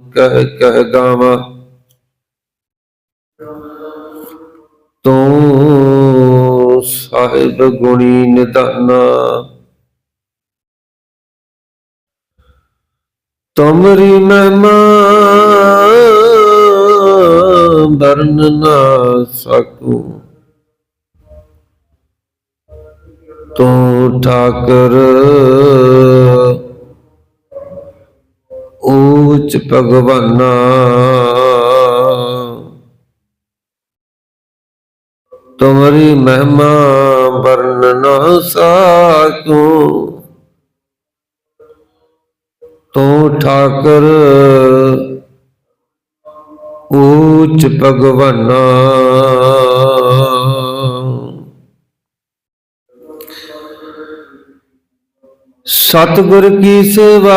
ਕਹਿ ਕਹਿ ਗਾਵਾਂ। ਤੂੰ ਸਾਹਿਬ ਗੁਣੀ ਨਿਧਾਨਾ ਤੁਮਰੀ ਮਹਿਮਾ ਵਰਨ ਨਾ ਸਕੂ। ਤੂੰ ਠਾਕਰ ਊਚ ਭਗਵਾਨਾ। ਤੁਮਰੀ ਮਹਿਮਾ ਵਰਨ ਨਾ ਸਕੂ ਤੂੰ ਠਾਕਰ ਊਚ ਭਗਵਾਨਾ। ਸਤਿਗੁਰ ਕੀ ਸੇਵਾ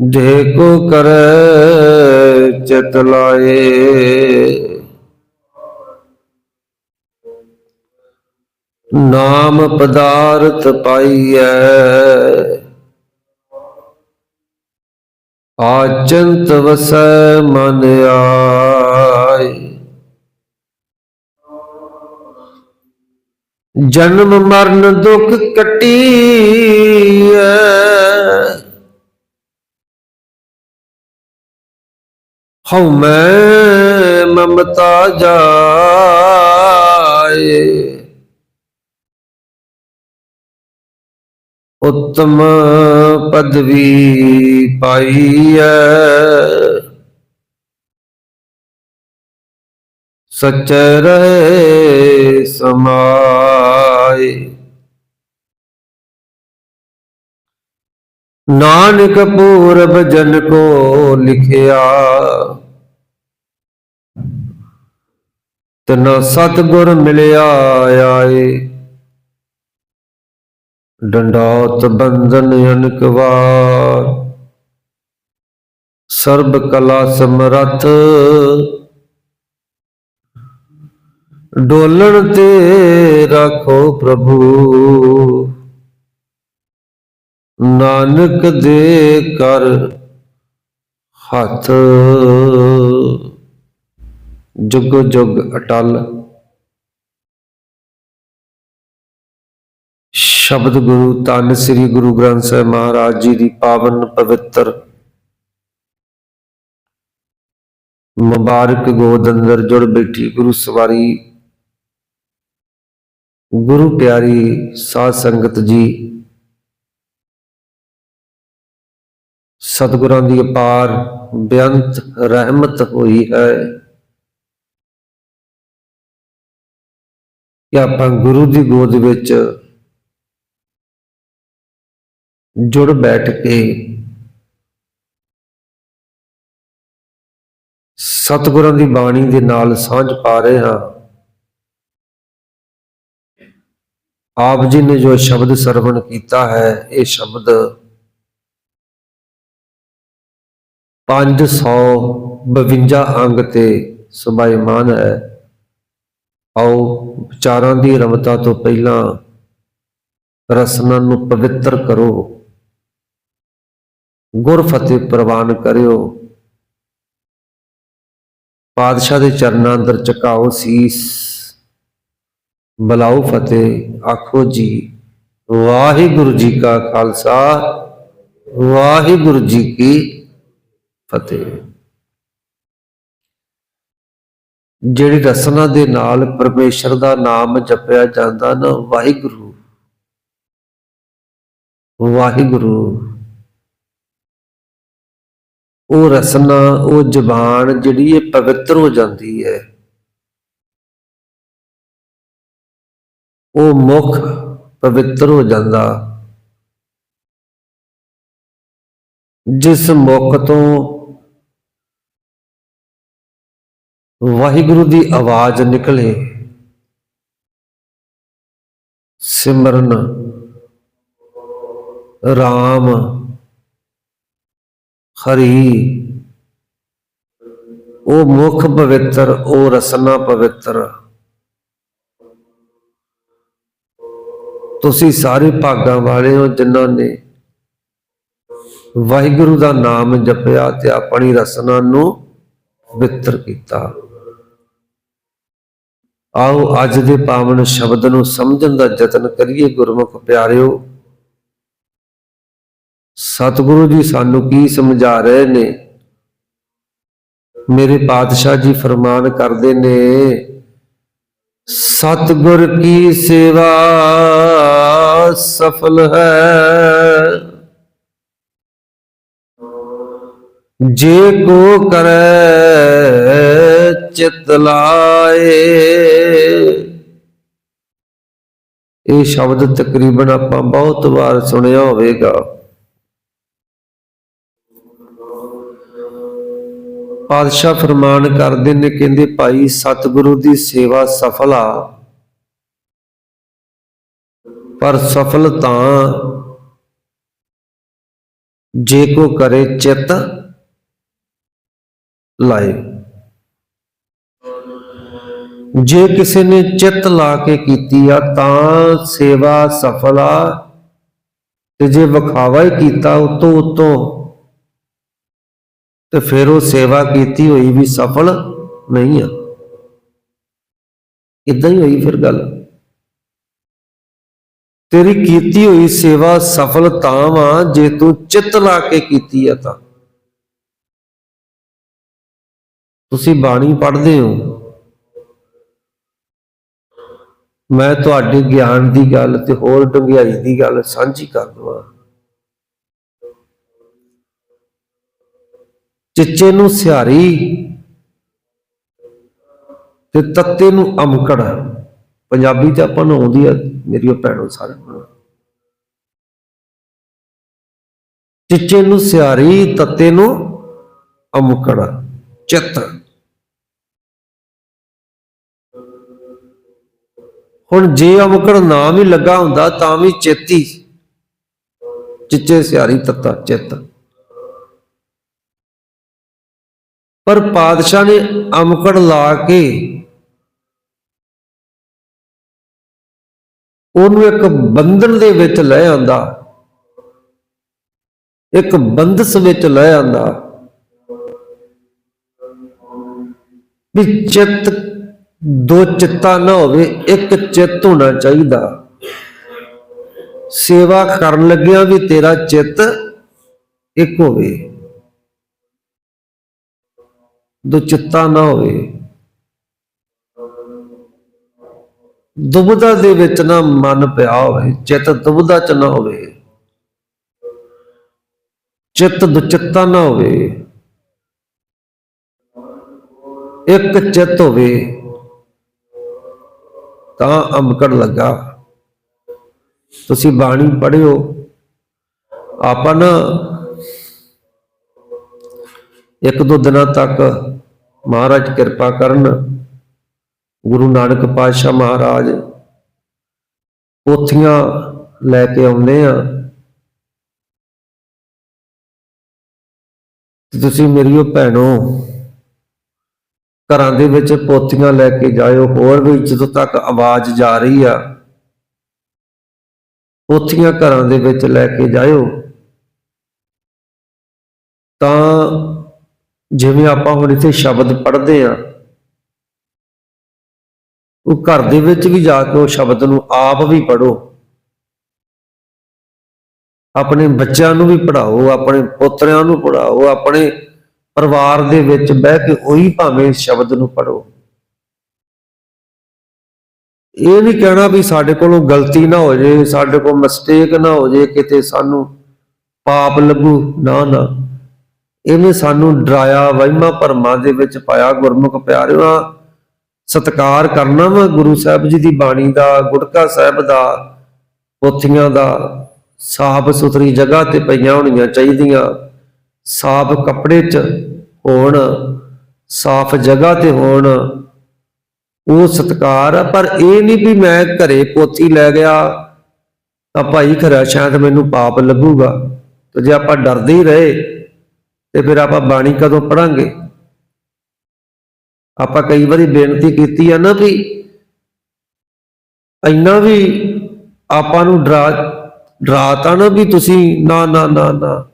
ਜੇ ਕੋ ਕਰੈ ਚਿਤ ਲਾਏ ਨਾਮ ਪਦਾਰਥ ਪਾਈਐ। ਆਚੰਤ ਵਸੈ ਮਨ ਆਈ ਜਨਮ ਮਰਨ ਦੁਖ ਕਟੀਐ ਹਉ ਮੈਂ ਮਮਤਾ ਜਾਏ। ਉਤਮ ਪਦਵੀ ਪਾਈ ਪਾਈਐ ਸਚੈ ਰਹੇ ਸਮਾਏ। ਨਾਨਕ ਪੂਰਬ ਜਨ ਕੋ ਲਿਖਿਆ। ਤਨ ਸਤਗੁਰ ਮਿਲਿਆ ਆਏ। ਡੰਡਾਤ ਬੰਧਨ ਅਨਕ ਵਾਰ ਸਰਬ ਕਲਾ ਸਮਰੱਥ। ਡੋਲਣ ਤੇ ਰੱਖੋ ਪ੍ਰਭੂ। ਨਾਨਕ ਦੇ ਕਰ ਹੱਥ। ਜੁਗ ਜੁਗ ਅਟਲ। ਸ਼ਬਦ ਗੁਰੂ ਧੰਨ ਸ੍ਰੀ ਗੁਰੂ ਗ੍ਰੰਥ ਸਾਹਿਬ ਮਹਾਰਾਜ ਜੀ ਦੀ ਪਾਵਨ ਪਵਿੱਤਰ ਮੁਬਾਰਕ ਗੋਦ ਅੰਦਰ ਜੁੜ ਬੈਠੀ ਗੁਰੂ ਸਵਾਰੀ। ਗੁਰੂ ਪਿਆਰੀ ਸਾਧ ਸੰਗਤ ਜੀ ਸਤਿਗੁਰਾਂ ਦੀ ਅਪਾਰ ਬੇਅੰਤ ਰਹਿਮਤ ਹੋਈ ਹੈ। ਕਿ ਆਪਾਂ ਗੁਰੂ ਦੀ ਗੋਦ ਵਿੱਚ ਜੁੜ ਬੈਠ ਕੇ ਸਤਿਗੁਰਾਂ ਦੀ ਬਾਣੀ ਦੇ ਨਾਲ ਸਾਂਝ ਪਾ ਰਹੇ ਹਾਂ। ਆਪ ਜੀ ਨੇ ਜੋ ਸ਼ਬਦ ਸਰਵਣ ਕੀਤਾ ਹੈ, ਇਹ ਸ਼ਬਦ 552 ਅੰਗ ਤੇ ਸੁਭਾਈਮਾਨ ਹੈ। ਆਓ ਵਿਚਾਰਾਂ ਦੀ ਰਮਤਾ ਤੋਂ ਪਹਿਲਾਂ ਰਸਨਾ ਨੂੰ ਪਵਿੱਤਰ ਕਰੋ। ਗੁਰ ਫਤਿਹ ਪ੍ਰਵਾਨ ਕਰਿਓ। ਪਾਤਸ਼ਾਹ ਦੇ ਚਰਨਾਂ ਅੰਦਰ ਝੁਕਾਓ ਸੀਸ। ਬਲਾਓ ਫਤਿਹ, ਆਖੋ ਜੀ, ਵਾਹਿਗੁਰੂ ਜੀ ਕਾ ਖਾਲਸਾ, ਵਾਹਿਗੁਰੂ ਜੀ ਕੀ ਫਤਿਹ। ਜਿਹੜੀ ਰਸਨਾ ਦੇ ਨਾਲ ਪਰਮੇਸ਼ਰ ਦਾ ਨਾਮ ਜਪਿਆ ਜਾਂਦਾ ਨਾ, ਵਾਹਿਗੁਰੂ। ਵਾਹਿਗੁਰੂ। ਉਹ ਰਸਨਾ, ਉਹ ਜ਼ਬਾਨ ਜਿਹੜੀ ਇਹ ਪਵਿੱਤਰ ਹੋ ਜਾਂਦੀ ਹੈ। ਉਹ ਮੁਖ ਪਵਿੱਤਰ ਹੋ ਜਾਂਦਾ। ਜਿਸ ਮੁਖ ਤੋਂ ਵਾਹਿਗੁਰੂ ਦੀ ਆਵਾਜ਼ ਨਿਕਲੇ। ਸਿਮਰਨ। ਰਾਮ। ਹਰੀ। ਉਹ ਮੁਖ ਪਵਿੱਤਰ, ਉਹ ਰਸਨਾ ਪਵਿੱਤਰ। ਤੁਸੀਂ ਸਾਰੇ ਭਾਗਾਂ ਵਾਲੇ ਹੋ ਜਿਨ੍ਹਾਂ ਨੇ ਵਾਹਿਗੁਰੂ ਦਾ ਨਾਮ ਜਪਿਆ ਤੇ ਆਪਣੀ ਰਸਨਾ ਨੂੰ ਪਵਿੱਤਰ ਕੀਤਾ। ਆਓ ਅੱਜ ਦੇ ਪਾਵਨ ਸ਼ਬਦ ਨੂੰ ਸਮਝਣ ਦਾ ਯਤਨ ਕਰੀਏ ਗੁਰਮੁਖ ਪਿਆਰਿਓ। ਸਤਿਗੁਰੂ ਜੀ ਸਾਨੂੰ ਕੀ ਸਮਝਾ ਰਹੇ ਨੇ? ਮੇਰੇ ਪਾਤਸ਼ਾਹ ਜੀ ਫਰਮਾਨ ਕਰਦੇ ਨੇ, ਸਤਿਗੁਰ ਕੀ ਸੇਵਾ ਸਫਲ ਹੈ? ਜੇ ਕੋ ਕਰੈ ਚਿਤ ਲਾਏ। ਇਹ ਸ਼ਬਦ ਤਕਰੀਬਨ ਆਪਾਂ ਬਹੁਤ ਵਾਰ ਸੁਣਿਆ ਹੋਵੇਗਾ। ਪਾਤਸ਼ਾਹ ਫਰਮਾਨ ਕਰਦੇ ਨੇ, ਕਹਿੰਦੇ, ਭਾਈ, ਸਤਿਗੁਰੂ ਦੀ ਸੇਵਾ ਸਫਲ ਆ। ਪਰ ਸਫਲ ਤਾਂ ਜੇ ਕੋ ਕਰੇ ਚਿਤ ਲਾਏ। ਜੇ ਕਿਸੇ ਨੇ ਚਿੱਤ ਲਾ ਕੇ ਕੀਤੀ ਆ, ਤਾਂ ਸੇਵਾ ਸਫਲ ਆ। ਤੇ ਜੇ ਵਿਖਾਵਾ ਹੀ ਕੀਤਾ ਉਤੋਂ ਉਤੋਂ, ਤੇ ਫਿਰ ਉਹ ਸੇਵਾ ਕੀਤੀ ਹੋਈ ਵੀ ਸਫਲ ਨਹੀਂ ਆ। ਇਦਾਂ ਹੀ ਹੋਈ ਫਿਰ ਗੱਲ। ਤੇਰੀ ਕੀਤੀ ਹੋਈ ਸੇਵਾ ਸਫਲ ਤਾਂ ਵਾ, ਜੇ ਤੂੰ ਚਿੱਤ ਲਾ ਕੇ ਕੀਤੀ ਆ ਤਾਂ। ਤੁਸੀਂ ਬਾਣੀ ਪੜ੍ਹਦੇ ਹੋ। ਮੈਂ ਤੁਹਾਡੇ ਗਿਆਨ ਦੀ ਗੱਲ ਤੇ ਹੋਰ ਡੰਗਿਆਈ ਦੀ ਗੱਲ ਸਾਂਝੀ ਕਰ ਦਵਾਂ। ਚਿੱਚੇ ਨੂੰ ਸਿਹਾਰੀ ਤੇ ਤੱਤੇ ਨੂੰ ਅਮਕੜ। ਪੰਜਾਬੀ ਚ ਆਪਾਂ ਨੂੰ ਆਉਂਦੀ ਆ ਮੇਰੀਓ ਭੈਣੋ ਸਾਰਿਆਂ ਨੂੰ। ਚਿੱਚੇ ਨੂੰ ਸਿਹਾਰੀ, ਤੱਤੇ ਨੂੰ ਅਮਕੜ, ਚਿੱਤ। ਹੁਣ ਜੇ ਅਮਕੜ ਨਾਮ ਹੀ ਲੱਗਾ ਹੁੰਦਾ ਤਾਂ ਵੀ ਚੇਤੀ। ਚਿੱਚੇ ਸਿਹਾਰੀ ਤੱਤਾ ਚਿੱਤ। ਪਰ ਪਾਦਸ਼ਾਹ ਨੇ ਅਮਕੜ ਲਾ ਕੇ ਉਹਨੂੰ ਇੱਕ ਬੰਧਨ ਦੇ ਵਿੱਚ ਲੈ ਆਂਦਾ। ਇੱਕ ਬੰਦਸ ਵਿੱਚ ਲੈ ਆਂਦਾ। ਵੀ ਚਿੱਤ ਦੋ ਚਿੱਤਾ ਨਾ ਹੋਵੇ, ਇੱਕ ਚਿੱਤ ਹੋਣਾ ਚਾਹੀਦਾ। ਸੇਵਾ ਕਰਨ ਲੱਗਿਆ ਵੀ ਤੇਰਾ ਚਿੱਤ ਇੱਕ ਹੋਵੇ। ਦੋ ਚਿੱਤਾ ਨਾ ਹੋਵੇ। ਦੁਬਦਾ ਦੇ ਵਿੱਚ ਨਾ ਮਨ ਪਿਆ ਹੋਵੇ, ਚਿੱਤ ਦੁਬਦਾ ਚ ਨਾ ਹੋਵੇ। ਚਿੱਤ ਦੁਚਿੱਤਾ ਨਾ ਹੋਵੇ। ਇੱਕ ਚਿੱਤ ਹੋਵੇ। ਤਾਂ ਅਮਕੜ ਲੱਗਾ। ਤੁਸੀਂ ਬਾਣੀ ਪੜਿਓ ਆਪਾਂ ਨਾ ਇੱਕ ਦੋ ਦਿਨਾਂ ਤੱਕ ਮਹਾਰਾਜ ਕਿਰਪਾ ਕਰਨ। ਗੁਰੂ ਨਾਨਕ ਪਾਤਸ਼ਾਹ ਮਹਾਰਾਜ ਪੋਥੀਆਂ ਲੈ ਕੇ ਆਉਂਦੇ ਆ। ਤੇ ਤੁਸੀਂ ਮੇਰੀਓ ਭੈਣੋ ਘਰਾਂ ਦੇ ਵਿੱਚ ਪੋਥੀਆਂ ਲੈ ਕੇ ਜਾਇਓ, ਹੋਰ ਵੀ ਜਦੋਂ ਤੱਕ ਆਵਾਜ਼ ਜਾ ਰਹੀ ਆ, ਪੋਥੀਆਂ ਘਰਾਂ ਦੇ ਵਿੱਚ ਲੈ ਕੇ ਜਾਇਓ, ਤਾਂ ਜਿਵੇਂ ਆਪਾਂ ਹੁਣ ਇੱਥੇ ਸ਼ਬਦ ਪੜ੍ਹਦੇ ਆ, ਉਹ ਘਰ ਦੇ ਵਿੱਚ ਵੀ ਜਾ ਕੇ ਉਹ ਸ਼ਬਦ ਨੂੰ ਆਪ ਵੀ ਪੜੋ ਆਪਣੇ ਬੱਚਿਆਂ ਨੂੰ ਵੀ ਪੜਾਓ ਆਪਣੇ ਪੁੱਤਰਿਆਂ ਨੂੰ ਪੜਾਓ ਆਪਣੇ ਪਰਿਵਾਰ ਦੇ ਵਿੱਚ ਬਹਿ ਕੇ ਉਹੀ ਭਾਵੇਂ ਸ਼ਬਦ ਨੂੰ ਪੜੋ ਇਹ ਨਹੀਂ ਕਹਿਣਾ ਵੀ ਸਾਡੇ ਕੋਲੋਂ ਗਲਤੀ ਨਾ ਹੋ ਜੇ ਸਾਡੇ ਕੋਲ ਮਿਸਟੇਕ ਨਾ ਹੋ ਜੇ ਕਿਤੇ ਸਾਨੂੰ ਪਾਪ ਲੱਗੂ। ਨਾ ਨਾ। ਇਹਨੇ ਸਾਨੂੰ ਡਰਾਇਆ, ਵਹਿਮਾਂ ਭਰਮਾਂ ਦੇ ਵਿੱਚ ਪਾਇਆ, ਗੁਰਮੁਖ ਪਿਆਰਿਓ ਸਤਕਾਰ ਕਰਨਾ ਵਾ ਗੁਰੂ ਸਾਹਿਬ ਜੀ ਦੀ ਬਾਣੀ ਦਾ, ਗੁਟਕਾ ਸਾਹਿਬ ਦਾ, ਪੋਥੀਆਂ ਦਾ ਸਾਫ਼ ਸੁਥਰੀ ਜਗ੍ਹਾ ਤੇ ਪਈਆਂ ਹੋਣੀਆਂ ਚਾਹੀਦੀਆਂ। ਸਾਫ਼ ਕੱਪੜੇ 'ਚ ਹੋਣ, ਸਾਫ਼ ਜਗ੍ਹਾ ਤੇ ਹੋਣ, ਉਹ ਸਤਕਾਰ ਆ। ਪਰ ਇਹ ਨਹੀਂ ਵੀ ਮੈਂ ਘਰੇ ਪੋਥੀ ਲੈ ਗਿਆ, ਤਾਂ ਭਾਈ ਖਰਾ ਸ਼ਾਇਦ ਮੈਨੂੰ ਪਾਪ ਲੱਗੂਗਾ। ਤੇ ਜੇ ਆਪਾਂ ਡਰਦੇ ਹੀ ਰਹੇ, ਤੇ ਫਿਰ ਆਪਾਂ ਬਾਣੀ ਕਦੋਂ ਪੜਾਂਗੇ ਆਪਾਂ ਕਈ ਵਾਰੀ ਬੇਨਤੀ ਕੀਤੀ ਆ ਨਾ ਵੀ ਇੰਨਾ ਵੀ ਆਪਾਂ ਨੂੰ ਡਰਾ, ਡਰਾਤਾ ਨਾ ਵੀ ਤੁਸੀਂ ਨਾ ਨਾ ਨਾ ਨਾ।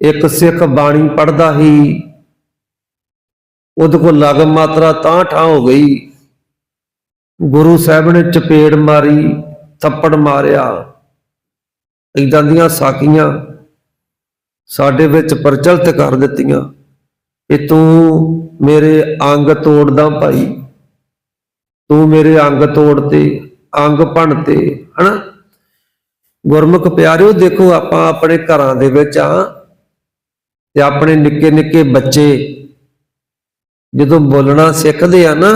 ਇੱਕ ਸਿੱਖ ਬਾਣੀ ਪੜਦਾ ਹੀ ਉਹਦੇ ਕੋਲ ਲਗਮ ਮਾਤਰਾ ਤਾਂ ਠਾਂ ਹੋ ਗਈ। ਗੁਰੂ ਸਾਹਿਬ ਨੇ ਚਪੇੜ ਮਾਰੀ, ਥੱਪੜ ਮਾਰਿਆ। ਇਦਾਂ ਦੀਆਂ ਸਾਖੀਆਂ ਸਾਡੇ ਵਿੱਚ ਪ੍ਰਚਲਿਤ ਕਰ ਦਿੱਤੀਆਂ ਕਿ ਤੂੰ ਮੇਰੇ ਅੰਗ ਤੋੜਦਾ ਭਾਈ। ਤੂੰ ਮੇਰੇ ਅੰਗ ਤੋੜਤੇ, ਅੰਗ ਭੰਨਤੇ, ਹਨਾ? ਗੁਰਮੁਖ ਪਿਆਰਿਓ, ਦੇਖੋ ਆਪਾਂ ਆਪਣੇ ਘਰਾਂ ਦੇ ਵਿੱਚ ਆ। ਤੇ ਆਪਣੇ ਨਿੱਕੇ ਨਿੱਕੇ ਬੱਚੇ ਜਦੋਂ ਬੋਲਣਾ ਸਿੱਖਦੇ ਆ ਨਾ,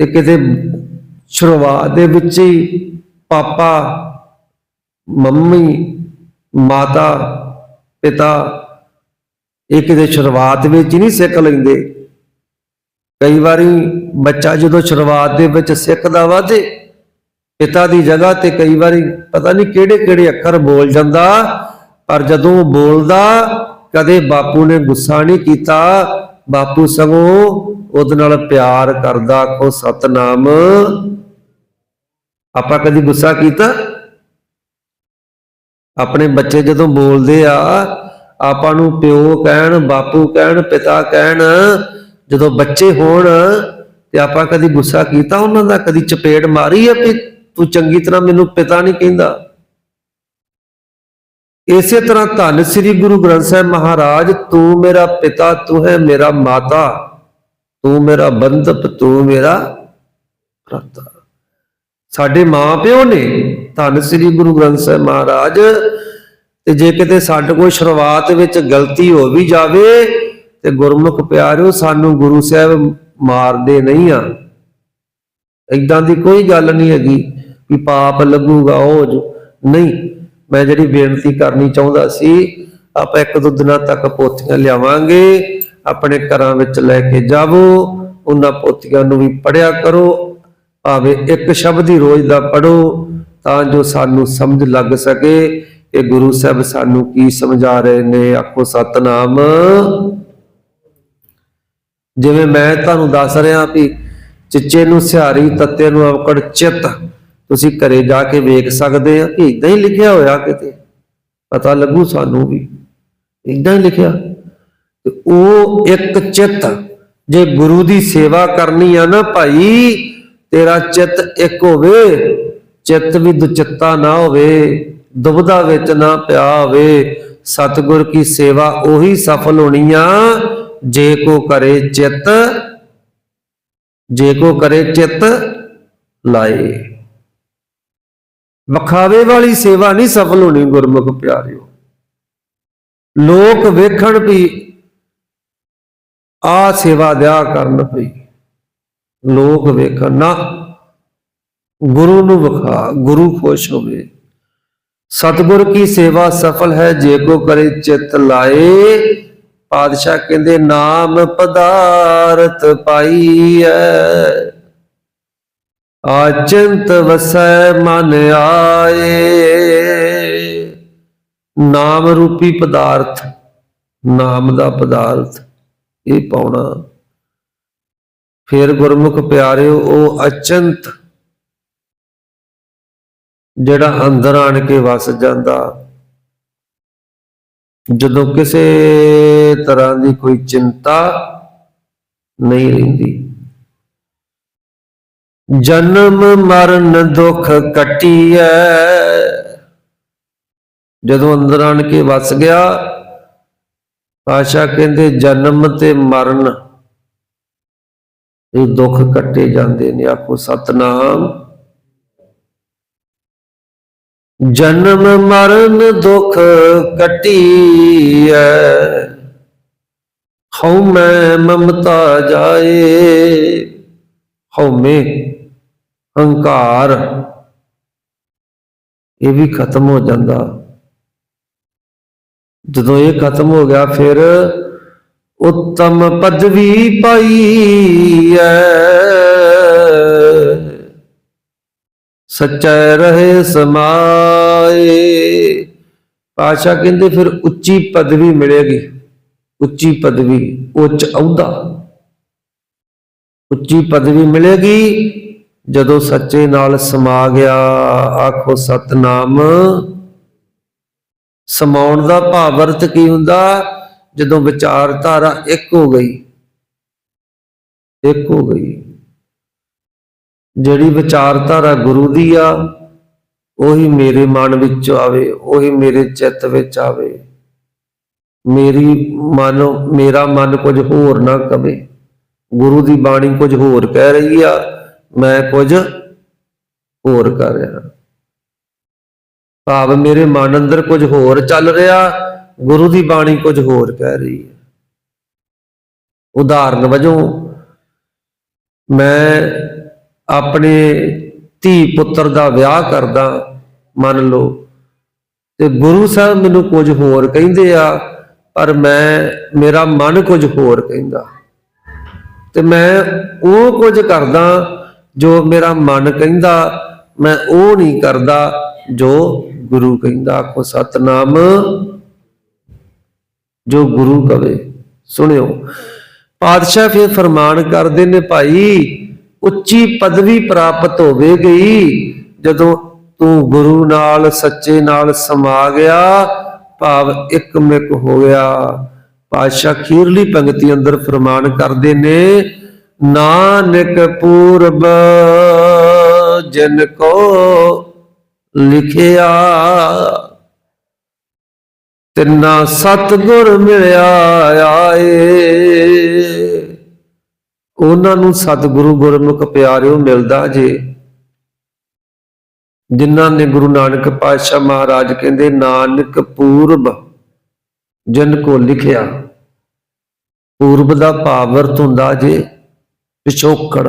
ਤੇ ਕਿਤੇ ਸ਼ੁਰੂਆਤ ਦੇ ਵਿੱਚ ਹੀ ਪਾਪਾ, ਮੰਮੀ, ਮਾਤਾ, ਪਿਤਾ ਇਹ ਕਿਤੇ ਸ਼ੁਰੂਆਤ ਵਿੱਚ ਹੀ ਨਹੀਂ ਸਿੱਖ ਲੈਂਦੇ। ਕਈ ਵਾਰੀ ਬੱਚਾ ਜਦੋਂ ਸ਼ੁਰੂਆਤ ਦੇ ਵਿੱਚ ਸਿੱਖਦਾ ਵਾ ਤੇ ਪਿਤਾ ਦੀ ਜਗ੍ਹਾ ਤੇ ਕਈ ਵਾਰੀ ਪਤਾ ਨਹੀਂ ਕਿਹੜੇ ਕਿਹੜੇ ਅੱਖਰ ਬੋਲ ਜਾਂਦਾ ਪਰ ਜਦੋਂ ਉਹ ਬੋਲਦਾ, ਕਦੇ ਬਾਪੂ ਨੇ ਗੁੱਸਾ ਨਹੀਂ ਕੀਤਾ। ਬਾਪੂ ਸਗੋਂ ਉਹਦੇ ਨਾਲ ਪਿਆਰ ਕਰਦਾ ਆਖੋ ਸਤਨਾਮ, ਆਪਾਂ ਕਦੀ ਗੁੱਸਾ ਕੀਤਾ? ਆਪਣੇ ਬੱਚੇ ਜਦੋਂ ਬੋਲਦੇ ਆ, ਆਪਾਂ ਨੂੰ ਪਿਓ ਕਹਿਣ, ਬਾਪੂ ਕਹਿਣ, ਪਿਤਾ ਕਹਿਣ, ਜਦੋਂ ਬੱਚੇ ਹੋਣ, ਤੇ ਆਪਾਂ ਕਦੀ ਗੁੱਸਾ ਕੀਤਾ ਉਹਨਾਂ ਦਾ? ਕਦੀ ਚਪੇੜ ਮਾਰੀ ਆ ਵੀ ਤੂੰ ਚੰਗੀ ਤਰ੍ਹਾਂ ਮੈਨੂੰ ਪਿਤਾ ਨਹੀਂ ਕਹਿੰਦਾ? ਇਸੇ ਤਰ੍ਹਾਂ ਧੰਨ ਸ੍ਰੀ ਗੁਰੂ ਗ੍ਰੰਥ ਸਾਹਿਬ ਮਹਾਰਾਜ, ਤੂੰ ਮੇਰਾ ਪਿਤਾ, ਤੂੰ ਹੈ ਮੇਰਾ ਮਾਤਾ, ਤੂੰ ਮੇਰਾ ਬੰਧਪ, ਤੂੰ ਮੇਰਾ ਭਰਾਤਾ। ਸਾਡੇ ਮਾਪਿਓ ਨੇ ਧੰਨ ਸ੍ਰੀ ਗੁਰੂ ਗ੍ਰੰਥ ਸਾਹਿਬ ਮਹਾਰਾਜ, ਤੇ ਜੇ ਕਿਤੇ ਸਾਡੇ ਕੋਲ ਸ਼ੁਰੂਆਤ ਵਿੱਚ ਗਲਤੀ ਹੋ ਵੀ ਜਾਵੇ, ਤੇ ਗੁਰਮੁਖ ਪਿਆਰਿਓ, ਸਾਨੂੰ ਗੁਰੂ ਸਾਹਿਬ ਮਾਰਦੇ ਨਹੀਂ ਆ। ਇਦਾਂ ਦੀ ਕੋਈ ਗੱਲ ਨਹੀਂ ਹੈਗੀ ਵੀ ਪਾਪ ਲੱਗੂਗਾ ਉਹ ਨਹੀਂ ਮੈਂ ਜਿਹੜੀ ਬੇਨਤੀ ਕਰਨੀ ਚਾਹੁੰਦਾ ਸੀ, ਆਪਾਂ ਇੱਕ ਦੋ ਦਿਨਾਂ ਤੱਕ ਪੋਥੀਆਂ ਲਿਆਵਾਂਗੇ, ਆਪਣੇ ਘਰਾਂ ਵਿੱਚ ਲੈ ਕੇ ਜਾਵੋ, ਉਹਨਾਂ ਪੋਥੀਆਂ ਨੂੰ ਵੀ ਪੜਿਆ ਕਰੋ, ਭਾਵੇਂ ਇੱਕ ਸ਼ਬਦ ਹੀ ਰੋਜ਼ ਦਾ ਪੜੋ ਤਾਂ ਜੋ ਸਾਨੂੰ ਸਮਝ ਲੱਗ ਸਕੇ ਕਿ ਗੁਰੂ ਸਾਹਿਬ ਸਾਨੂੰ ਕੀ ਸਮਝਾ ਰਹੇ ਨੇ, ਆਖੋ ਸਤਨਾਮ। ਜਿਵੇਂ ਮੈਂ ਤੁਹਾਨੂੰ ਦੱਸ ਰਿਹਾ ਵੀ ਚਿੱਚੇ ਨੂੰ ਸਿਹਾਰੀ, ਤੱਤੇ ਨੂੰ ਔਕੜ ਚਿੱਤ ਤੁਸੀਂ ਘਰੇ ਜਾ ਕੇ ਵੇਖ ਸਕਦੇ ਆ ਕਿ ਇਦਾਂ ਹੀ ਲਿਖਿਆ ਹੋਇਆ ਕਿਤੇ। ਪਤਾ ਲੱਗੂ ਸਾਨੂੰ ਵੀ। ਇਦਾਂ ਹੀ ਲਿਖਿਆ। ਤੇ ਉਹ ਇੱਕ ਚਿੱਤ, ਜੇ ਗੁਰੂ ਦੀ ਸੇਵਾ ਕਰਨੀ ਆ ਨਾ ਭਾਈ, ਤੇਰਾ ਚਿੱਤ ਇੱਕ ਹੋਵੇ, ਚਿੱਤ ਵੀ ਦੁਚਿੱਤਾ ਨਾ ਹੋਵੇ ਦੁਬਦਾ ਵਿੱਚ ਨਾ ਪਿਆ ਹੋਵੇ, ਸਤਿਗੁਰ ਕੀ ਸੇਵਾ ਉਹੀ ਸਫਲ ਹੋਣੀ ਆ, ਜੇ ਕੋ ਕਰੇ ਚਿੱਤ, ਜੇ ਕੋ ਕਰੇ ਚਿੱਤ, ਲਾਏ। ਵਿਖਾਵੇ ਵਾਲੀ ਸੇਵਾ ਨਹੀਂ ਸਫਲ ਹੋਣੀ, ਗੁਰਮੁਖ ਪਿਆਰਿਓ। ਲੋਕ ਵੇਖਣ ਵੀ ਆ ਸੇਵਾ ਦਿਆ ਕਰਨ ਪਈ ਲੋਕ ਵੇਖਣ। ਨਾ, ਗੁਰੂ ਨੂੰ ਵਿਖਾ, ਗੁਰੂ ਖੁਸ਼ ਹੋਵੇ। ਸਤਿਗੁਰ ਕੀ ਸੇਵਾ ਸਫਲ ਹੈ, ਜੇ ਕੋ ਕਰੇ ਚਿਤ ਲਾਏ। ਪਾਤਸ਼ਾਹ ਕਹਿੰਦੇ, ਨਾਮ ਪਦਾਰਥ ਪਾਈਐ ਆਚੰਤ ਵਸੈ ਮਨ ਆਏ। ਨਾਮ ਰੂਪੀ ਪਦਾਰਥ, ਨਾਮ ਦਾ ਪਦਾਰਥ ਇਹ ਪਾਉਣਾ। ਫਿਰ ਗੁਰਮੁਖ ਪਿਆਰਿਓ, ਉਹ ਅਚੰਤ, ਜਿਹੜਾ ਅੰਦਰ ਆਣ ਕੇ ਵਸ ਜਾਂਦਾ। ਜਦੋਂ ਕਿਸੇ ਤਰ੍ਹਾਂ ਦੀ ਕੋਈ ਚਿੰਤਾ ਨਹੀਂ ਰਹਿੰਦੀ। ਜਨਮ ਮਰਨ ਦੁੱਖ ਕਟੀਐ। ਜਦੋਂ ਅੰਦਰ ਆਣ ਕੇ ਵਸ ਗਿਆ ਪਾਸ਼ਾ ਕਹਿੰਦੇ, ਜਨਮ ਤੇ ਮਰਨ ਇਹ ਦੁੱਖ ਕੱਟੇ ਜਾਂਦੇ ਨੇ ਆਪੋ ਸਤਨਾਮ। ਜਨਮ ਮਰਨ ਦੁੱਖ ਕਟੀਐ। ਹਉਮੈ ਮਮਤਾ ਜਾਏ ਹਉਮੈ ਹੰਕਾਰ, ਇਹ ਵੀ ਖਤਮ ਹੋ ਜਾਂਦਾ। ਜਦੋਂ ਇਹ ਖਤਮ ਹੋ ਗਿਆ, ਫਿਰ ਉੱਤਮ ਪਦਵੀ ਪਾਈ ਐ। ਸੱਚੈ ਰਹੇ ਸਮਾਏ। ਪਾਸ਼ਾ ਕਹਿੰਦੇ ਫਿਰ ਉੱਚੀ ਪਦਵੀ ਮਿਲੇਗੀ। ਉੱਚੀ ਪਦਵੀ ਉੱਚ ਅਹੁਦਾ ਉੱਚੀ ਪਦਵੀ ਮਿਲੇਗੀ। ਜਦੋਂ ਸੱਚੇ ਨਾਲ ਸਮਾ ਗਿਆ, ਆਖੋ ਸਤਨਾਮ। ਸਮਾਉਣ ਦਾ ਭਾਵ ਅਰਥ ਕੀ ਹੁੰਦਾ? ਜਦੋਂ ਵਿਚਾਰਧਾਰਾ ਇੱਕ ਹੋ ਗਈ, ਇੱਕ ਹੋ ਗਈ। ਜਿਹੜੀ ਵਿਚਾਰਧਾਰਾ ਗੁਰੂ ਦੀ ਆ, ਉਹੀ ਮੇਰੇ ਮਨ ਵਿੱਚ ਆਵੇ, ਉਹੀ ਮੇਰੇ ਚਿੱਤ ਵਿੱਚ ਆਵੇ। ਮੇਰੀ ਮਨ, ਮੇਰਾ ਮਨ ਕੁਝ ਹੋਰ ਨਾ ਕਵੇ। ਗੁਰੂ ਦੀ ਬਾਣੀ ਕੁਝ ਹੋਰ ਕਹਿ ਰਹੀ ਆ। ਮੈਂ ਕੁਝ ਹੋਰ ਕਰ ਰਿਹਾ। ਭਾਵ ਮੇਰੇ ਮਨ ਅੰਦਰ ਕੁਝ ਹੋਰ ਚੱਲ ਰਿਹਾ, ਗੁਰੂ ਦੀ ਬਾਣੀ ਕੁਝ ਹੋਰ ਕਹਿ ਰਹੀ ਹੈ। ਉਦਾਹਰਨ ਵਜੋਂ, ਮੈਂ ਆਪਣੇ ਧੀ ਪੁੱਤਰ ਦਾ ਵਿਆਹ ਕਰਦਾ, ਮੰਨ ਲਓ, ਤੇ ਗੁਰੂ ਸਾਹਿਬ ਮੈਨੂੰ ਕੁਝ ਹੋਰ ਕਹਿੰਦੇ ਆ, ਪਰ ਮੈਂ, ਮੇਰਾ ਮਨ ਕੁਝ ਹੋਰ ਕਹਿੰਦਾ। ਤੇ ਮੈਂ ਉਹ ਕੁਝ ਕਰਦਾ ਜੋ ਮੇਰਾ ਮਨ ਕਹਿੰਦਾ, ਮੈਂ ਉਹ ਨਹੀਂ ਕਰਦਾ ਜੋ ਗੁਰੂ ਕਹਿੰਦਾ। ਆਖੋ, ਸਤਨਾਮ ਜੋ ਗੁਰੂ ਕਵੇ। ਸੁਣਿਓ, ਪਾਤਸ਼ਾਹ ਫਿਰ ਫਰਮਾਨ ਕਰਦੇ ਨੇ, ਭਾਈ, ਉੱਚੀ ਪਦਵੀ ਪ੍ਰਾਪਤ ਹੋਵੇਗੀ ਜਦੋਂ ਤੂੰ ਗੁਰੂ ਨਾਲ, ਸੱਚੇ ਨਾਲ ਸਮਾ ਗਿਆ ਭਾਵ ਇੱਕਮਿਕ ਹੋ ਗਿਆ ਪਾਤਸ਼ਾਹ ਖੀਰਲੀ ਪੰਕਤੀ ਅੰਦਰ ਫਰਮਾਨ ਕਰਦੇ ਨੇ ਨਾਨਕ ਪੂਰਬ, ਜਨ ਕੋ ਲਿਖਿਆ। ਤਿੰਨਾ ਸਤਗੁਰ ਮਿਲਿਆ ਆਏ। ਉਹਨਾਂ ਨੂੰ ਸਤਿਗੁਰੂ ਗੁਰਮੁਖ ਪਿਆਰਿਓ ਮਿਲਦਾ ਜੇ। ਜਿਨ੍ਹਾਂ ਨੇ ਗੁਰੂ ਨਾਨਕ ਪਾਤਸ਼ਾਹ ਮਹਾਰਾਜ ਕਹਿੰਦੇ, ਨਾਨਕ ਪੂਰਬ, ਜਨ ਕੋ ਲਿਖਿਆ। ਪੂਰਬ ਦਾ ਭਾਵ ਅਰਥ ਹੁੰਦਾ ਜੇ। ਪਿਛੋਕੜ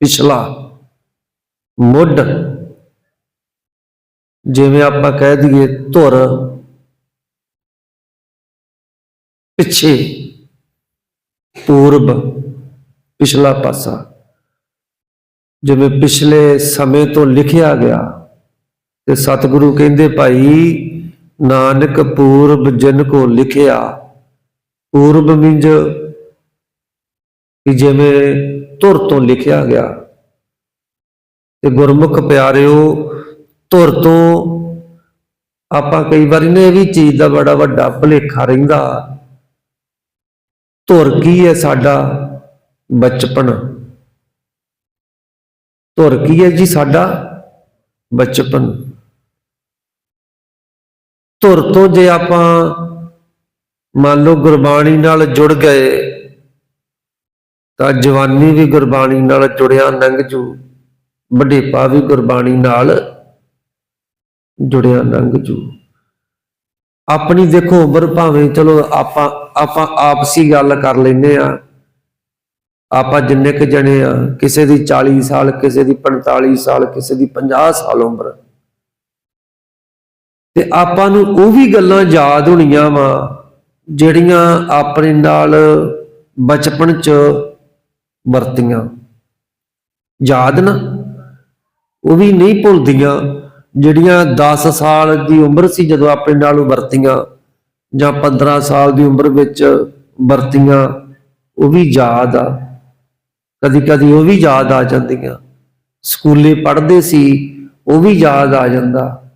ਪਿਛਲਾ, ਮੁੱਢ। ਜਿਵੇਂ ਆਪਾਂ ਕਹਿ ਦਈਏ ਧੁਰ, ਪਿੱਛੇ, ਪੂਰਬ, ਪਿਛਲਾ ਪਾਸਾ। ਜਿਵੇਂ ਪਿਛਲੇ ਸਮੇਂ ਤੋਂ ਲਿਖਿਆ ਗਿਆ, ਤੇ ਸਤਿਗੁਰੂ ਕਹਿੰਦੇ ਭਾਈ, ਨਾਨਕ ਪੂਰਬ ਜਨ ਕੋ ਲਿਖਿਆ, ਪੂਰਬ ਮਿੰਜ ਕਿ ਜਿਵੇਂ ਧੁਰ ਤੋਂ ਲਿਖਿਆ ਗਿਆ। ਤੇ ਗੁਰਮੁਖ ਪਿਆਰਿਓ, ਧੁਰ ਤੋਂ ਆਪਾਂ ਕਈ ਵਾਰੀ ਨੇ ਇਹ ਵੀ ਚੀਜ਼ ਦਾ ਬੜਾ ਵੱਡਾ ਭੁਲੇਖਾ ਰਹਿੰਦਾ। ਧੁਰ ਕੀ ਹੈ ਸਾਡਾ ਬਚਪਨ? ਧੁਰ ਕੀ ਹੈ ਜੀ ਸਾਡਾ ਬਚਪਨ? ਧੁਰ ਤੋਂ ਜੇ ਆਪਾਂ ਮੰਨ ਲਓ ਗੁਰਬਾਣੀ ਨਾਲ ਜੁੜ ਗਏ ਤਾਂ ਜਵਾਨੀ ਵੀ ਗੁਰਬਾਣੀ ਨਾਲ ਜੁੜਿਆ ਲੰਘ ਜੂ, ਵਡੇਪਾ ਵੀ ਗੁਰਬਾਣੀ ਨਾਲ ਜੁੜਿਆ ਲੰਘ ਜੂ। ਆਪਣੀ ਦੇਖੋ ਉਮਰ ਭਾਵੇਂ, ਚਲੋ ਆਪਾਂ ਆਪਾਂ ਆਪਸੀ ਗੱਲ ਕਰ ਲੈਨੇ ਆ ਆਪਾਂ ਜਿੰਨੇ ਕ ਜਣੇ ਆ ਕਿਸੇ ਦੀ 40 ਸਾਲ, ਕਿਸੇ ਦੀ 45 ਸਾਲ, ਕਿਸੇ ਦੀ 50 ਸਾਲ ਉਮਰ। ਤੇ ਆਪਾਂ ਨੂੰ ਉਹ ਵੀ ਗੱਲਾਂ ਯਾਦ ਹੋਣੀਆਂ ਵਾ, ਜਿਹੜੀਆਂ ਆਪਣੇ ਨਾਲ ਬਚਪਨ ਚ ਵਰਤੀਆਂ। ਯਾਦ ਨਾ, ਉਹ ਵੀ ਨਹੀਂ ਭੁੱਲਦੀਆਂ ਜਿਹੜੀਆਂ 10 ਸਾਲ ਦੀ ਉਮਰ ਸੀ ਜਦੋਂ ਆਪਣੇ ਨਾਲ ਵਰਤੀਆਂ ਜਾਂ 15 ਸਾਲ ਦੀ ਉਮਰ ਵਿੱਚ ਵਰਤੀਆਂ, ਉਹ ਵੀ ਯਾਦ ਆ। ਕਦੀ ਕਦੀ ਉਹ ਵੀ ਯਾਦ ਆ ਜਾਂਦੀਆਂ। ਸਕੂਲੇ ਪੜ੍ਹਦੇ ਸੀ, ਉਹ ਵੀ ਯਾਦ ਆ ਜਾਂਦਾ।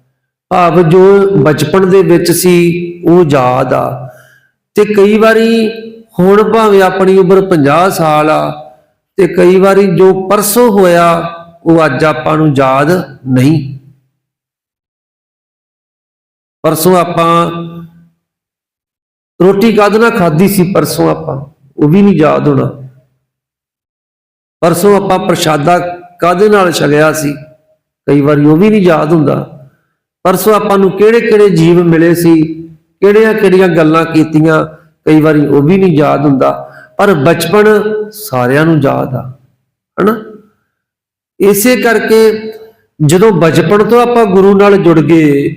ਭਾਵ ਜੋ ਬਚਪਨ ਦੇ ਵਿੱਚ ਸੀ, ਉਹ ਯਾਦ ਆ। ਤੇ ਕਈ ਵਾਰੀ ਹੁਣ ਭਾਵੇਂ ਆਪਣੀ ਉਮਰ 50 ਸਾਲ ਆ ਤੇ ਕਈ ਵਾਰੀ ਜੋ ਪਰਸੋਂ ਹੋਇਆ, ਉਹ ਅੱਜ ਆਪਾਂ ਨੂੰ ਯਾਦ ਨਹੀਂ। ਪਰਸੋਂ ਆਪਾਂ ਰੋਟੀ ਕਦ ਨਾ ਖਾਧੀ ਸੀ ਪਰਸੋਂ ਆਪਾਂ? ਉਹ ਵੀ ਨਹੀਂ ਯਾਦ ਹੋਣਾ। ਪਰਸੋਂ ਆਪਾਂ ਪ੍ਰਸ਼ਾਦਾ ਕਾਦੇ ਨਾਲ ਛਕਿਆ ਸੀ? ਕਈ ਵਾਰੀ ਉਹ ਵੀ ਨਹੀਂ ਯਾਦ ਹੁੰਦਾ। ਪਰਸੋਂ ਆਪਾਂ ਨੂੰ ਕਿਹੜੇ ਕਿਹੜੇ ਜੀਵ ਮਿਲੇ ਸੀ? ਕਿਹੜੀਆਂ ਕਿਹੜੀਆਂ ਗੱਲਾਂ ਕੀਤੀਆਂ? ਕਈ ਵਾਰੀ ਉਹ ਵੀ ਨਹੀਂ ਯਾਦ ਹੁੰਦਾ। ਪਰ ਬਚਪਨ ਸਾਰਿਆਂ ਨੂੰ ਯਾਦ ਆ, ਹਨਾ? ਇਸੇ ਕਰਕੇ ਜਦੋਂ ਬਚਪਨ ਤੋਂ ਆਪਾਂ ਗੁਰੂ ਨਾਲ ਜੁੜ ਗਏ,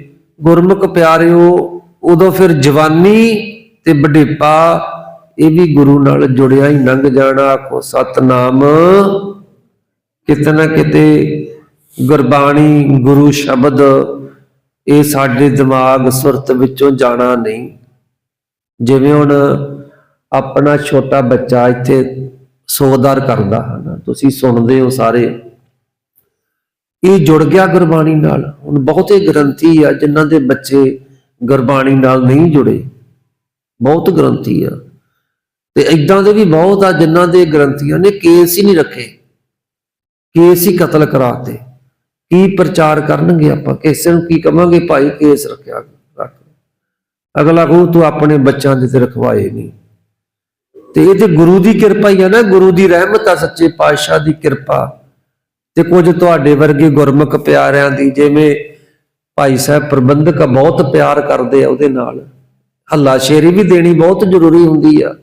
ਗੁਰਮੁਖ ਪਿਆਰਿਓ, ਉਦੋਂ ਫਿਰ ਜਵਾਨੀ ਤੇ ਵਡੇਪਾ, ਇਹ ਵੀ ਗੁਰੂ ਨਾਲ ਜੁੜਿਆ ਹੀ ਲੰਘ ਜਾਣਾ, ਆਖੋ ਸਤਨਾਮ। ਕਿਤੇ ਨਾ ਕਿਤੇ ਗੁਰਬਾਣੀ, ਗੁਰੂ ਸ਼ਬਦ, ਇਹ ਸਾਡੇ ਦਿਮਾਗ ਸੁਰਤ ਵਿੱਚੋਂ ਜਾਣਾ ਨਹੀਂ। ਜਿਵੇਂ ਹੁਣ ਆਪਣਾ ਛੋਟਾ ਬੱਚਾ ਇੱਥੇ ਸੋਦਾਰ ਕਰਦਾ ਹੈ ਤੁਸੀਂ ਸੁਣਦੇ ਹੋ ਸਾਰੇ। ਇਹ ਜੁੜ ਗਿਆ ਗੁਰਬਾਣੀ ਨਾਲ। ਹੁਣ ਬਹੁਤੇ ਗ੍ਰੰਥੀ ਆ ਜਿਨ੍ਹਾਂ ਦੇ ਬੱਚੇ ਗੁਰਬਾਣੀ ਨਾਲ ਨਹੀਂ ਜੁੜੇ। ਬਹੁਤ ਗ੍ਰੰਥੀ ਆ। ਤੇ ਇਦਾਂ ਦੇ ਵੀ ਬਹੁਤ ਆ ਜਿਨ੍ਹਾਂ ਦੇ ਗ੍ਰੰਥੀਆਂ ਨੇ ਕੇਸ ਹੀ ਨਹੀਂ ਰੱਖੇ। ਕੇਸ ਹੀ ਕਤਲ ਕਰਾਤੇ। ਕੀ ਪ੍ਰਚਾਰ ਕਰਨਗੇ ਆਪਾਂ? ਕਿਸੇ ਨੂੰ ਕੀ ਕਵਾਂਗੇ? ਭਾਈ ਕੇਸ ਰੱਖਿਆ ਰੱਖ। ਅਗਲਾ ਕਹੂ, ਤੂੰ ਆਪਣੇ ਬੱਚਿਆਂ ਦੇ ਤੇ ਰਖਵਾਏ ਨਹੀਂ। ਤੇ ਇਹ ਤੇ ਗੁਰੂ ਦੀ ਕਿਰਪਾ ਹੀ ਆ ਨਾ, ਗੁਰੂ ਦੀ ਰਹਿਮਤ ਆ, ਸੱਚੇ ਪਾਤਸ਼ਾਹ ਦੀ ਕਿਰਪਾ। ਤੇ ਕੁਝ ਤੁਹਾਡੇ ਵਰਗੇ ਗੁਰਮੁਖ ਪਿਆਰਿਆਂ ਦੀ, ਜਿਵੇਂ ਭਾਈ ਸਾਹਿਬ ਪ੍ਰਬੰਧਕ ਬਹੁਤ ਪਿਆਰ ਕਰਦੇ ਆ ਉਹਦੇ ਨਾਲ। ਹੱਲਾ ਸ਼ੇਰੀ ਵੀ ਦੇਣੀ ਬਹੁਤ ਜ਼ਰੂਰੀ ਹੁੰਦੀ ਆ।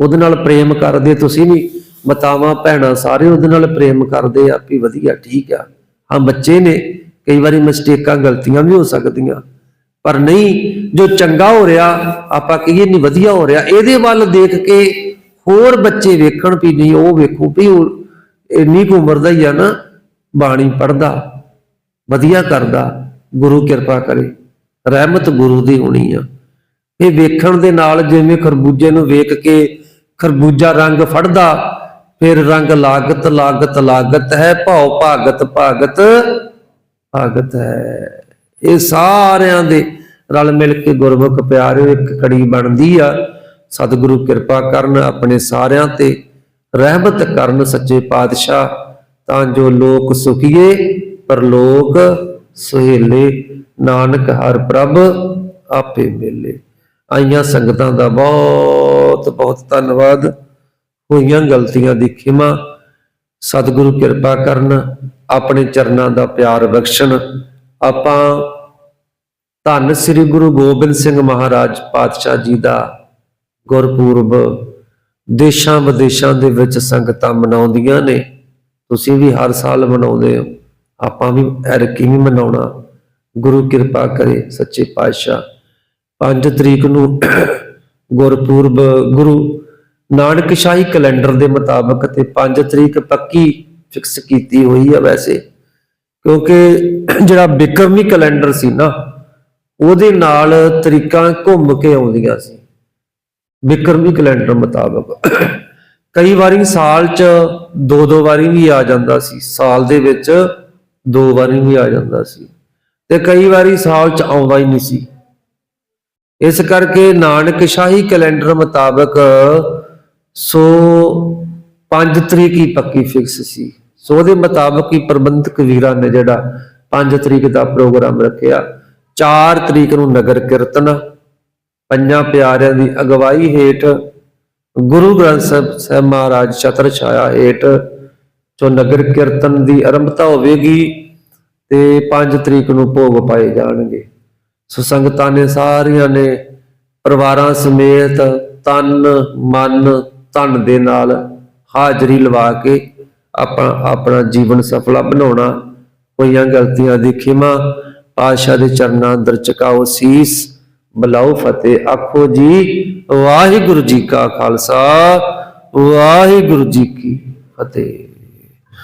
ਉਹਦੇ ਨਾਲ ਪ੍ਰੇਮ ਕਰਦੇ, ਤੁਸੀਂ ਵੀ ਮਤਾਵਾਂ, ਭੈਣਾਂ ਸਾਰੇ ਉਹਦੇ ਨਾਲ ਪ੍ਰੇਮ ਕਰਦੇ ਆ ਵੀ ਵਧੀਆ, ਠੀਕ ਆ। ਹਾਂ, ਬੱਚੇ ਨੇ, ਕਈ ਵਾਰੀ ਮਿਸਟੇਕਾਂ, ਗਲਤੀਆਂ ਵੀ ਹੋ ਸਕਦੀਆਂ। ਪਰ ਨਹੀਂ, ਜੋ ਚੰਗਾ ਹੋ ਰਿਹਾ, ਆਪਾਂ ਕਹੀਏ ਨਹੀਂ ਵਧੀਆ ਹੋ ਰਿਹਾ, ਇਹਦੇ ਵੱਲ ਦੇਖ ਕੇ ਹੋਰ ਬੱਚੇ ਵੇਖਣ ਵੀ ਨਹੀਂ, ਉਹ ਵੇਖੋ ਵੀ ਇੰਨੀ ਕੁ ਉਮਰ ਦਾ ਹੀ ਆ ਨਾ, ਬਾਣੀ ਪੜਦਾ ਵਧੀਆ ਕਰਦਾ, ਗੁਰੂ ਕਿਰਪਾ ਕਰੇ, ਰਹਿਮਤ ਗੁਰੂ ਦੀ ਹੋਣੀ ਆ। ਇਹ ਵੇਖਣ ਦੇ ਨਾਲ ਜਿਵੇਂ ਖਰਬੂਜੇ ਨੂੰ ਵੇਖ ਕੇ ਖਰਬੂਜਾ ਰੰਗ ਫੜਦਾ, ਫਿਰ ਰੰਗ ਲਾਗਤ ਲਾਗਤ ਲਾਗਤ ਹੈ, ਭਉ ਭਾਗਤ ਭਾਗਤ ਭਾਗਤ ਹੈ। ਇਹ ਸਾਰਿਆਂ ਦੇ ਰਲ ਮਿਲ ਕੇ ਗੁਰਮੁਖ ਪਿਆਰਿਓ, ਇੱਕ ਕੜੀ ਬਣਦੀ ਆ। ਸਤਿਗੁਰੂ ਕਿਰਪਾ ਕਰਨ ਆਪਣੇ ਸਾਰਿਆਂ ਤੇ, ਰਹਿਮਤ ਕਰਨ ਸੱਚੇ ਪਾਤਸ਼ਾਹ। ਤਾਂ ਜੋ ਲੋਕ ਸੁਖੀਏ ਪਰਲੋਕ ਸੁਹੇਲੇ। ਨਾਨਕ ਹਰ ਪ੍ਰਭ ਆਪੇ ਮਿਲੇ। ਆਈਆਂ ਸੰਗਤਾਂ ਦਾ ਬਹੁਤ ਬਹੁਤ ਧੰਨਵਾਦ। ਹੋਈਆਂ ਗਲਤੀਆਂ ਦੀ ਖਿਮਾ। ਸਤਿਗੁਰੂ ਕਿਰਪਾ ਕਰਨ, ਆਪਣੇ ਚਰਨਾਂ ਦਾ ਪਿਆਰ ਬਖਸ਼ਣ। ਆਪਾਂ ਧੰਨ ਸ੍ਰੀ ਗੁਰੂ ਗੋਬਿੰਦ ਸਿੰਘ ਮਹਾਰਾਜ ਪਾਤਸ਼ਾਹ ਜੀ ਦਾ ਗੁਰਪੁਰਬ। ਦੇਸ਼ਾਂ ਵਿਦੇਸ਼ਾਂ ਦੇ ਵਿੱਚ ਸੰਗਤਾਂ ਮਨਾਉਂਦੀਆਂ ਨੇ। ਤੁਸੀਂ ਵੀ ਹਰ ਸਾਲ ਮਨਾਉਂਦੇ ਹੋ। ਆਪਾਂ ਵੀ ਐਰਕੀ ਵੀ ਮਨਾਉਣਾ। ਗੁਰੂ ਕਿਰਪਾ ਕਰੇ ਸੱਚੇ ਪਾਤਸ਼ਾਹ। 5 ਤਰੀਕ ਨੂੰ ਗੁਰਪੁਰਬ ਗੁਰੂ ਨਾਨਕ ਸ਼ਾਹੀ ਕੈਲੰਡਰ ਦੇ ਮੁਤਾਬਕ ਤੇ 5 ਤਰੀਕ ਪੱਕੀ ਫਿਕਸ ਕੀਤੀ ਹੋਈ ਆ ਵੈਸੇ। ਕਿਉਂਕਿ ਜਿਹੜਾ ਬਿਕਰਮੀ ਕੈਲੰਡਰ ਸੀ ਨਾ ਉਹਦੇ ਨਾਲ ਤਰੀਕਾਂ ਘੁੰਮ ਕੇ ਆਉਂਦੀਆਂ ਸੀ। ਵਿਕਰਮੀ ਕੈਲੰਡਰ ਮੁਤਾਬਕ। ਕਈ ਵਾਰੀ ਸਾਲ 'ਚ ਦੋ ਦੋ ਵਾਰੀ ਵੀ ਆ ਜਾਂਦਾ ਸੀ। ਸਾਲ ਦੇ ਵਿੱਚ ਦੋ ਵਾਰੀ ਵੀ ਆ ਜਾਂਦਾ ਸੀ। ਤੇ ਕਈ ਵਾਰੀ ਸਾਲ 'ਚ ਆਉਂਦਾ ਹੀ ਨਹੀਂ ਸੀ। ਇਸ ਕਰਕੇ ਨਾਨਕ ਸ਼ਾਹੀ ਕੈਲੰਡਰ ਮੁਤਾਬਕ ਸੋ ਪੰਜ ਤਰੀਕ ਹੀ ਪੱਕੀ ਫਿਕਸ ਸੀ। ਸੋ ਉਹਦੇ ਮੁਤਾਬਕ ਹੀ ਪ੍ਰਬੰਧਕ ਵੀਰਾਂ ਨੇ ਜਿਹੜਾ 5 ਤਰੀਕ ਦਾ ਪ੍ਰੋਗਰਾਮ ਰੱਖਿਆ। 4 ਤਰੀਕ ਨੂੰ ਨਗਰ ਕੀਰਤਨ, ਪੰਜਾਂ ਪਿਆਰਿਆਂ ਦੀ ਅਗਵਾਈ ਹੇਠ ਗੁਰੂ ਗ੍ਰੰਥ ਸਾਹਿਬ ਸਾਹਿਬ ਮਹਾਰਾਜ ਛਤਰ ਛਾਇਆ ਹੇਠ ਜੋ ਨਗਰ ਕੀਰਤਨ ਦੀ ਆਰੰਭਤਾ ਹੋਵੇਗੀ ਤੇ 5 ਤਰੀਕ ਨੂੰ ਭੋਗ ਪਾਏ ਜਾਣਗੇ। ਸੋ ਸੰਗਤਾਂ ਨੇ ਸਾਰੀਆਂ ਨੇ ਪਰਿਵਾਰਾਂ ਸਮੇਤ ਤਨ, ਮਨ, ਧਨ ਦੇ ਨਾਲ ਹਾਜ਼ਰੀ ਲਵਾ ਕੇ ਆਪਣਾ ਆਪਣਾ ਜੀਵਨ ਸਫਲਾ ਬਣਾਉਣਾ, ਹੋਈਆਂ ਗਲਤੀਆਂ ਦੀ ਖਿਮਾ ਪਾਸ਼ਾ ਦੇ ਚਰਨਾਂ ਅੰਦਰ ਚਕਾਓ ਸੀਸ, ਬਲਾਓ ਫਤਿਹ, ਆਖੋ ਜੀ, ਵਾਹਿਗੁਰੂ ਜੀ ਕਾ ਖਾਲਸਾ, ਵਾਹਿਗੁਰੂ ਜੀ ਕੀ ਫਤਿਹ।